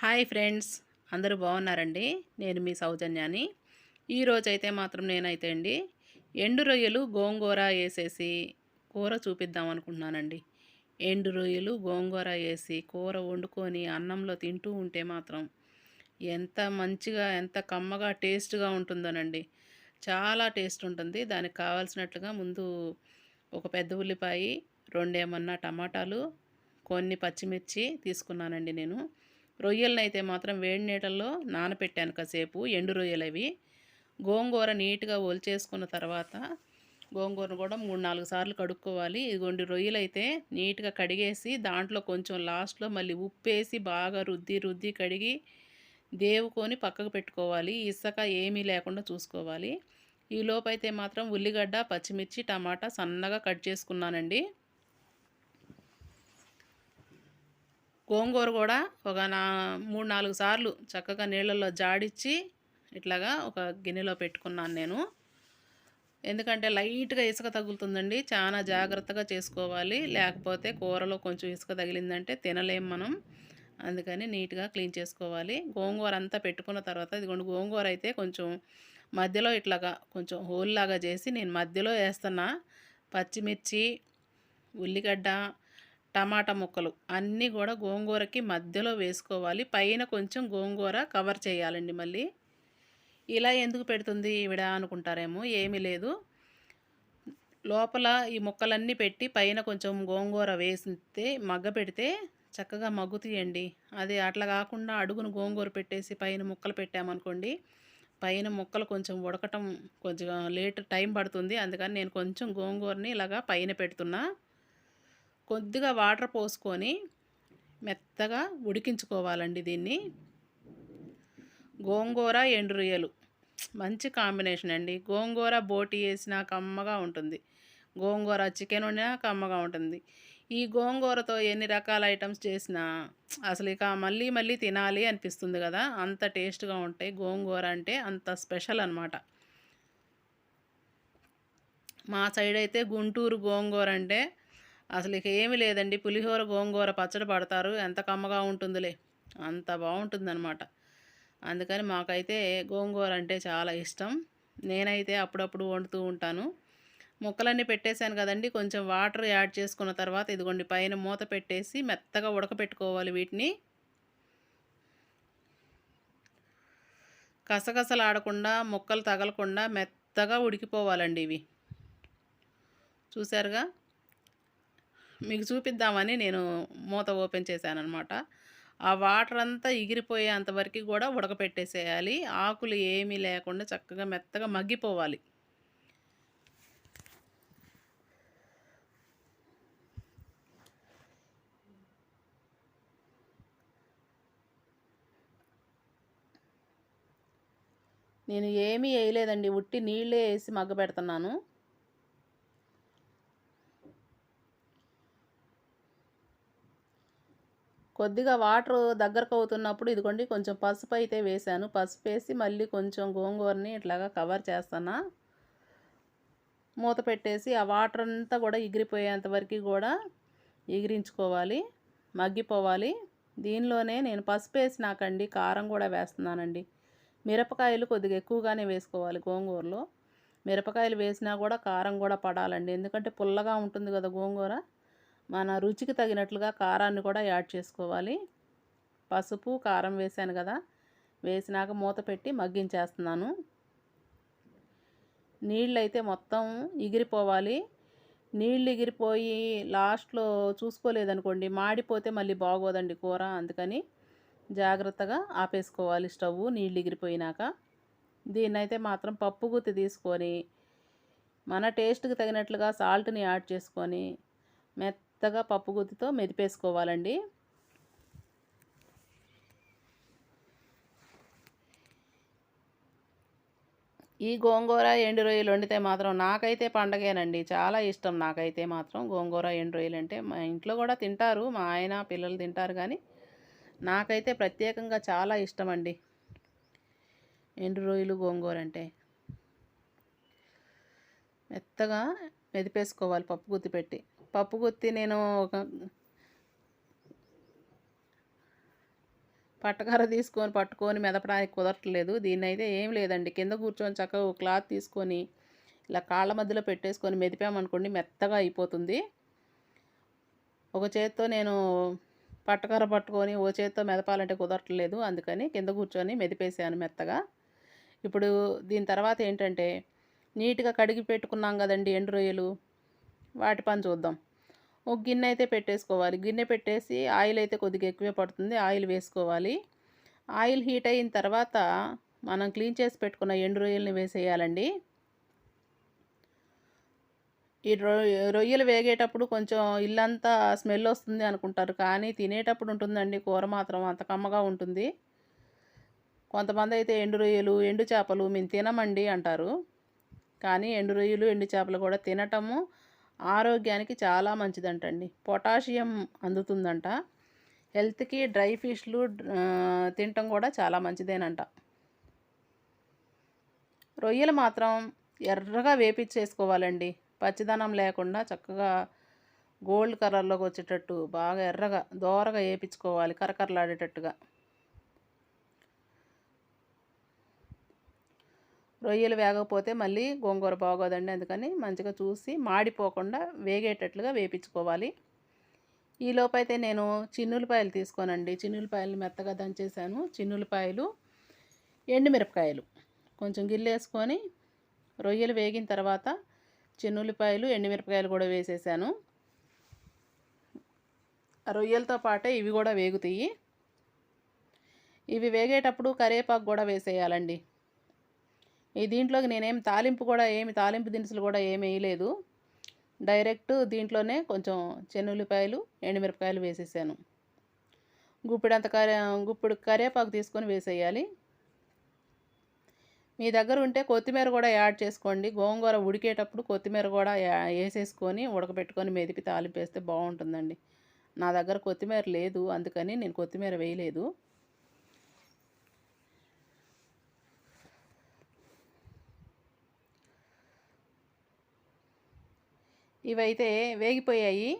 Hi friends అందరూ బాగున్నారండి? నేను మీ సౌజన్యాని. ఈరోజు అయితే మాత్రం నేనైతే అండి ఎండు రొయ్యలు గోంగూర వేసేసి కూర చూపిద్దాం అనుకుంటున్నానండి. ఎండు రొయ్యలు గోంగూర వేసి కూర వండుకొని అన్నంలో తింటూ ఉంటే మాత్రం ఎంత మంచిగా ఎంత కమ్మగా టేస్ట్గా ఉంటుందోనండి. చాలా టేస్ట్ ఉంటుంది. దానికి కావాల్సినట్లుగా ముందు ఒక పెద్ద ఉల్లిపాయ రెండేమన్నా టమాటాలు కొన్ని పచ్చిమిర్చి తీసుకున్నానండి నేను. రొయ్యలను అయితే మాత్రం వేడి నీళ్ళల్లో నానపెట్టాను కాసేపు ఎండు రొయ్యలు అవి గోంగూర నీట్గా ఒలిచేసుకున్న తర్వాత గోంగూరను కూడా మూడు నాలుగు సార్లు కడుక్కోవాలి. ఇదిగోండి రొయ్యలు అయితే నీట్గా కడిగేసి దాంట్లో కొంచెం లాస్ట్లో మళ్ళీ ఉప్పేసి బాగా రుద్ది రుద్ది కడిగి దేవుకొని పక్కకు పెట్టుకోవాలి. ఇసుక ఏమీ లేకుండా చూసుకోవాలి. ఈ లోపైతే మాత్రం ఉల్లిగడ్డ పచ్చిమిర్చి టమాటా సన్నగా కట్ చేసుకున్నానండి. గోంగూర కూడా ఒక నా మూడు నాలుగు సార్లు చక్కగా నీళ్ళల్లో జాడిచ్చి ఇట్లాగా ఒక గిన్నెలో పెట్టుకున్నాను నేను. ఎందుకంటే లైట్గా ఇసుక తగులుతుందండి. చాలా జాగ్రత్తగా చేసుకోవాలి. లేకపోతే కూరలో కొంచెం ఇసుక తగిలిందంటే తినలేం మనం. అందుకని నీట్గా క్లీన్ చేసుకోవాలి. గోంగూర అంతా పెట్టుకున్న తర్వాత ఇదిగోండి గోంగూర అయితే కొంచెం మధ్యలో ఇట్లాగా కొంచెం హోల్ లాగా చేసి నేను మధ్యలో వేస్తున్నా. పచ్చిమిర్చి ఉల్లిగడ్డ టమాటా ముక్కలు అన్నీ కూడా గోంగూరకి మధ్యలో వేసుకోవాలి. పైన కొంచెం గోంగూర కవర్ చేయాలండి మళ్ళీ. ఇలా ఎందుకు పెడుతుంది ఈవిడ అనుకుంటారేమో ఏమీ లేదు. లోపల ఈ ముక్కలన్నీ పెట్టి పైన కొంచెం గోంగూర వేసితే మగ్గ పెడితే చక్కగా మగ్గుతీయండి అది అట్లా కాకుండా అడుగును గోంగూర పెట్టేసి పైన ముక్కలు పెట్టామనుకోండి పైన ముక్కలు కొంచెం ఉడకటం కొంచెం లేట్ టైం పడుతుంది. అందుకని నేను కొంచెం గోంగూరని ఇలాగా పైన పెడుతున్నా. కొద్దిగా వాటర్ పోసుకొని మెత్తగా ఉడికించుకోవాలండి దీన్ని. గోంగూర ఎండురొయ్యలు మంచి కాంబినేషన్ అండి. గోంగూర బోటి వేసినా కమ్మగా ఉంటుంది. గోంగూర చికెన్ వండినా కమ్మగా ఉంటుంది. ఈ గోంగూరతో ఎన్ని రకాల ఐటమ్స్ చేసినా అసలు ఇక మళ్ళీ మళ్ళీ తినాలి అనిపిస్తుంది కదా. అంత టేస్ట్గా ఉంటాయి. గోంగూర అంటే అంత స్పెషల్ అనమాట మా సైడ్ అయితే గుంటూరు గోంగూర అంటే అసలు ఇక ఏమీ లేదండి. పులిహోర గోంగూర పచ్చడి పడతారు. ఎంత కమ్మగా ఉంటుందిలే. అంత బాగుంటుందన్నమాట. అందుకని మాకైతే గోంగూర అంటే చాలా ఇష్టం. నేనైతే అప్పుడప్పుడు వండుతూ ఉంటాను. ముక్కలన్నీ పెట్టేశాను కదండి. కొంచెం వాటర్ యాడ్ చేసుకున్న తర్వాత ఇదిగోండి పైన మూత పెట్టేసి మెత్తగా ఉడకపెట్టుకోవాలి వీటిని. కసగసలాడకుండా ఆడకుండా ముక్కలు తగలకుండా మెత్తగా ఉడికిపోవాలండి ఇవి. చూసారుగా మీకు చూపిద్దామని నేను మూత ఓపెన్ చేశాను అనమాట ఆ వాటర్ అంతా ఎగిరిపోయేంతవరకు కూడా ఉడకపెట్టేసేయాలి. ఆకులు ఏమీ లేకుండా చక్కగా మెత్తగా మగ్గిపోవాలి. నేను ఏమీ వేయలేదండి. ఉట్టి నీళ్ళే వేసి మగ్గ పెడుతున్నాను. కొద్దిగా వాటర్ దగ్గరకు అవుతున్నప్పుడు ఇదిగోండి కొంచెం పసుపు అయితే వేసాను పసుపు వేసి మళ్ళీ కొంచెం గోంగూరని ఇట్లాగా కవర్ చేస్తాను? మూత పెట్టేసి ఆ వాటర్ అంతా కూడా ఎగిరిపోయేంత వరకు కూడా ఎగిరించుకోవాలి మగ్గిపోవాలి. దీనిలోనే నేను పసుపు వేసినాకండి కారం కూడా వేస్తున్నానండి. మిరపకాయలు కొద్దిగా ఎక్కువగానే వేసుకోవాలి గోంగూరలో. మిరపకాయలు వేసినా కూడా కారం కూడా పడాలండి. ఎందుకంటే పుల్లగా ఉంటుంది కదా గోంగూర. మన రుచికి తగినట్లుగా కారాన్ని కూడా యాడ్ చేసుకోవాలి. పసుపు కారం వేసాను కదా. వేసినాక మూత పెట్టి మగ్గించేస్తున్నాను. నీళ్ళు అయితే మొత్తం ఎగిరిపోవాలి. నీళ్ళు ఎగిరిపోయి లాస్ట్లో చూసుకోలేదనుకోండి మాడిపోతే మళ్ళీ బాగోదండి కూర. అందుకని జాగ్రత్తగా ఆపేసుకోవాలి స్టవ్ నీళ్ళు ఎగిరిపోయినాక. దీన్నైతే మాత్రం పప్పు గుత్తి తీసుకొని మన టేస్ట్కి తగినట్లుగా సాల్ట్ని యాడ్ చేసుకొని మెత్త మెత్తగా పప్పు గుత్తితో మెదిపేసుకోవాలండి. ఈ గోంగూర ఎండు రొయ్యలు వండితే మాత్రం నాకైతే పండగేనండి. చాలా ఇష్టం నాకైతే మాత్రం గోంగూర ఎండు రొయ్యలు అంటే. మా ఇంట్లో కూడా తింటారు మా ఆయన పిల్లలు తింటారు కానీ నాకైతే ప్రత్యేకంగా చాలా ఇష్టం అండి ఎండు రొయ్యలు గోంగూర అంటే. మెత్తగా మెదిపేసుకోవాలి పప్పు గుత్తి పెట్టి. పప్పు గుత్తి నేను ఒక పట్టకర తీసుకొని పట్టుకొని మెదపడానికి కుదరట్లేదు. దీన్ని అయితే ఏం లేదండి. కింద కూర్చొని చక్కగా ఒక క్లాత్ తీసుకొని ఇలా కాళ్ళ మధ్యలో పెట్టేసుకొని మెదిపామనుకోండి మెత్తగా అయిపోతుంది. ఒక చేత్తో నేను పట్టకర పట్టుకొని ఓ చేత్తో మెదపాలంటే కుదరట్లేదు. అందుకని కింద కూర్చొని మెదిపేసాను మెత్తగా. ఇప్పుడు దీని తర్వాత ఏంటంటే నీట్గా కడిగి పెట్టుకున్నాం కదండి ఎండు రొయ్యలు. వాటి పని చూద్దాం. ఒక గిన్నె అయితే పెట్టేసుకోవాలి. గిన్నె పెట్టేసి ఆయిల్ అయితే కొద్దిగా ఎక్కువే పడుతుంది. ఆయిల్ వేసుకోవాలి. ఆయిల్ హీట్ అయిన తర్వాత మనం క్లీన్ చేసి పెట్టుకున్న ఎండు రొయ్యల్ని వేసేయాలండి. ఈ రొయ్యలు వేగేటప్పుడు కొంచెం ఇల్లంతా స్మెల్ వస్తుంది అనుకుంటారు. కానీ తినేటప్పుడు ఉంటుందండి. కూర మాత్రం అంత కమ్మగా ఉంటుంది. కొంతమంది అయితే ఎండు రొయ్యలు ఎండు చేపలు మేము తినమండి అంటారు. కానీ ఎండు రొయ్యలు ఎండు చేపలు కూడా తినటము ఆరోగ్యానికి చాలా మంచిదంటండి. పొటాషియం అందుతుందంట. హెల్త్కి డ్రై ఫిష్లు తినటం కూడా చాలా మంచిదేనంట. రొయ్యలు మాత్రం ఎర్రగా వేపించేసుకోవాలండి పచ్చిదనం లేకుండా చక్కగా గోల్డ్ కలర్లోకి వచ్చేటట్టు బాగా ఎర్రగా దోరగా వేపించుకోవాలి కరకరలాడేటట్టుగా. రొయ్యలు వేగకపోతే మళ్ళీ గోంగూర బాగోదండి. అందుకని మంచిగా చూసి మాడిపోకుండా వేగేటట్లుగా వేపించుకోవాలి. ఈ నేను చిన్నులపాయలు తీసుకోనండి. చిన్నులపాయలు మెత్తగా దంచేసాను చిన్నులపాయలు ఎండుమిరపకాయలు కొంచెం గిల్లేసుకొని రొయ్యలు వేగిన తర్వాత చిన్నులపాయలు ఎండుమిరపకాయలు కూడా వేసేసాను. రొయ్యలతో పాటే ఇవి కూడా వేగుతాయి. ఇవి వేగేటప్పుడు కరివేపాకు కూడా వేసేయాలండి. ఈ దీంట్లోకి నేనేం తాలింపు కూడా ఏమి తాలింపు దినుసులు కూడా ఏమి వేయలేదు. డైరెక్ట్ దీంట్లోనే కొంచెం చెన్నుల్లిపాయలు ఎండుమిరపకాయలు వేసేసాను. గుప్పిడంత కరే గుప్పిడు కరివేపాకు తీసుకొని వేసేయాలి. మీ దగ్గర ఉంటే కొత్తిమీర కూడా యాడ్ చేసుకోండి. గోంగూర ఉడికేటప్పుడు కొత్తిమీర కూడా వేసేసుకొని ఉడకబెట్టుకొని మెదిపి తాలింపు వేస్తే బాగుంటుందండి. నా దగ్గర కొత్తిమీర లేదు అందుకని నేను కొత్తిమీర వేయలేదు. ఇవైతే వేగిపోయాయి.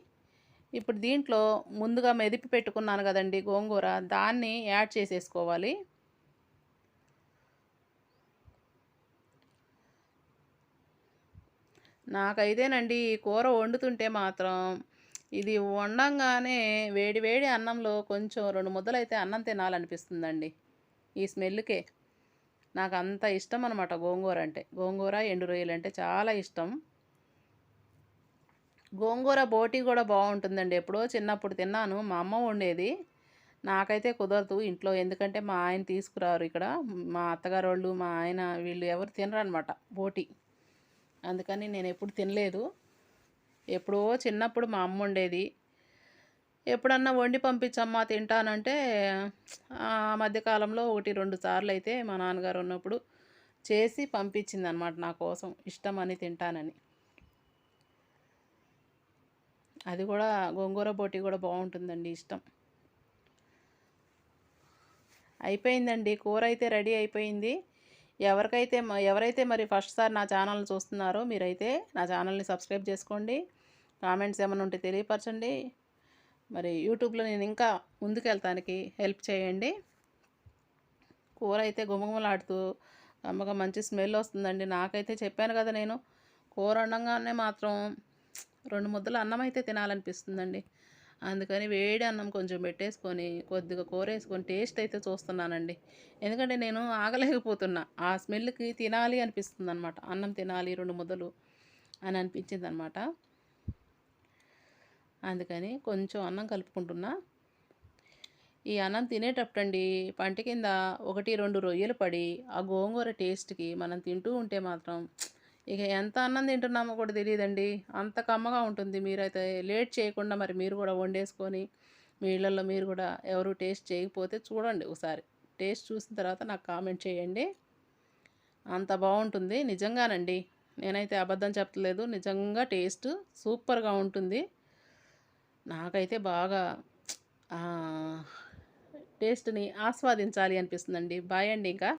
ఇప్పుడు దీంట్లో ముందుగా మెదిపి పెట్టుకున్నాను కదండి గోంగూర. దాన్ని యాడ్ చేసేసుకోవాలి. నాకైతేనండి ఈ కూర వండుతుంటే మాత్రం ఇది వండంగానే వేడి వేడి అన్నంలో కొంచెం రెండు ముద్దలు అయితే అన్నం తినాలనిపిస్తుందండి ఈ స్మెల్కే నాకు అంత ఇష్టం అనమాట గోంగూర అంటే. గోంగూర ఎండు రొయ్యలు అంటే చాలా ఇష్టం. గోంగూర బోటి కూడా బాగుంటుందండి. ఎప్పుడో చిన్నప్పుడు తిన్నాను. మా అమ్మ వండేది. నాకైతే కుదరదు ఇంట్లో. ఎందుకంటే మా ఆయన తీసుకురారు ఇక్కడ. మా అత్తగారు వాళ్ళు మా ఆయన వీళ్ళు ఎవరు తినరు అనమాట బోటి. అందుకని నేను ఎప్పుడు తినలేదు. ఎప్పుడో చిన్నప్పుడు మా అమ్మ వండేది. ఎప్పుడన్నా వండి పంపించమ్మా తింటానంటే ఆ మధ్యకాలంలో ఒకటి రెండు సార్లు అయితే మా నాన్నగారు ఉన్నప్పుడు చేసి పంపించింది అనమాట నా కోసం. ఇష్టం అని తింటానని. అది కూడా గోంగూర బోటి కూడా బాగుంటుందండి ఇష్టం. అయిపోయిందండి. కూర అయితే రెడీ అయిపోయింది. ఎవరికైతే ఎవరైతే మరి ఫస్ట్ సార్ నా ఛానల్ని చూస్తున్నారో మీరైతే నా ఛానల్ని సబ్స్క్రైబ్ చేసుకోండి. కామెంట్స్ ఏమైనా ఉంటే తెలియపరచండి. మరి యూట్యూబ్లో నేను ఇంకా ముందుకెళ్తానికి హెల్ప్ చేయండి. కూర అయితే గుమగుమలాడుతూ అమ్మగా మంచి స్మెల్ వస్తుందండి. నాకైతే చెప్పాను కదా నేను కూర వండంగానే మాత్రం రెండు ముద్దలు అన్నం అయితే తినాలనిపిస్తుందండి. అందుకని వేడి అన్నం కొంచెం పెట్టేసుకొని కొద్దిగా కూర వేసుకొని టేస్ట్ అయితే చూస్తున్నానండి. ఎందుకంటే నేను ఆగలేకపోతున్నా. ఆ స్మెల్కి తినాలి అనిపిస్తుంది అనమాట అన్నం తినాలి రెండు ముద్దలు అని అనిపించింది అనమాట అందుకని కొంచెం అన్నం కలుపుకుంటున్నా. ఈ అన్నం తినేటప్పుడండి పంట కింద ఒకటి రెండు రొయ్యలు పడి ఆ గోంగూర టేస్ట్కి మనం తింటూ ఉంటే మాత్రం ఇక ఎంత అన్నం తింటున్నామో కూడా తెలియదండి. అంత కమ్మగా ఉంటుంది. మీరైతే లేట్ చేయకుండా మరి మీరు కూడా వండేసుకొని మీ ఇళ్ళల్లో మీరు కూడా ఎవరు టేస్ట్ చేయకపోతే చూడండి ఒకసారి. టేస్ట్ చూసిన తర్వాత నాకు కామెంట్ చేయండి. అంత బాగుంటుంది. నిజంగానండి. నేనైతే అబద్ధం చెప్పలేదు. నిజంగా టేస్ట్ సూపర్గా ఉంటుంది. నాకైతే బాగా టేస్ట్ని ఆస్వాదించాలి అనిపిస్తుందండి. బాయ్ అండి ఇంకా.